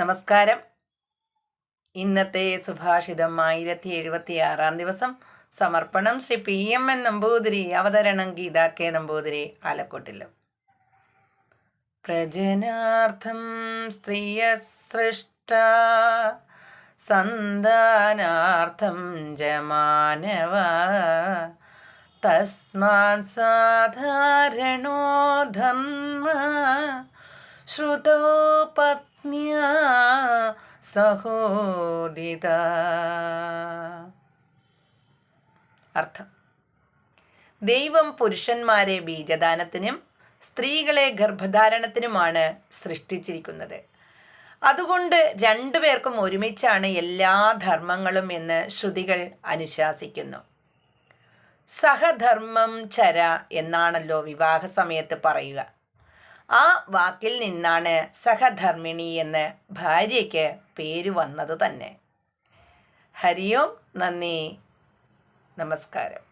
നമസ്കാരം. ഇന്നത്തെ സുഭാഷിതം ആയിരത്തി എഴുപത്തി ആറാം ദിവസം. സമർപ്പണം Shri P M N Namboothiri അവതരണം ഗീത കെ നമ്പൂതിരി ആലക്കോട്ടിലും. പ്രജനാർത്ഥം സ്ത്രീയ സൃഷ്ട സന്താനാർത്ഥം ജമാനവ തസ്മാൻ സാധാരണോ ധർമ്മ ശ്രുതോ സഹോദിത. അർത്ഥം. ദൈവം പുരുഷന്മാരെ ബീജദാനത്തിനും സ്ത്രീകളെ ഗർഭധാരണത്തിനുമാണ് സൃഷ്ടിച്ചിരിക്കുന്നത്. അതുകൊണ്ട് രണ്ടുപേർക്കും ഒരുമിച്ചാണ് എല്ലാ ധർമ്മങ്ങളും എന്ന് ശ്രുതികൾ അനുശാസിക്കുന്നു. സഹധർമ്മം ചര എന്നാണല്ലോ വിവാഹ സമയത്ത് പറയുക. ആ വാക്കിൽ നിന്നാണ് സഹധർമ്മിണി എന്ന് ഭാര്യയ്ക്ക് പേര് വന്നത് തന്നെ. ഹരിയോം നന്ദി. നമസ്കാരം.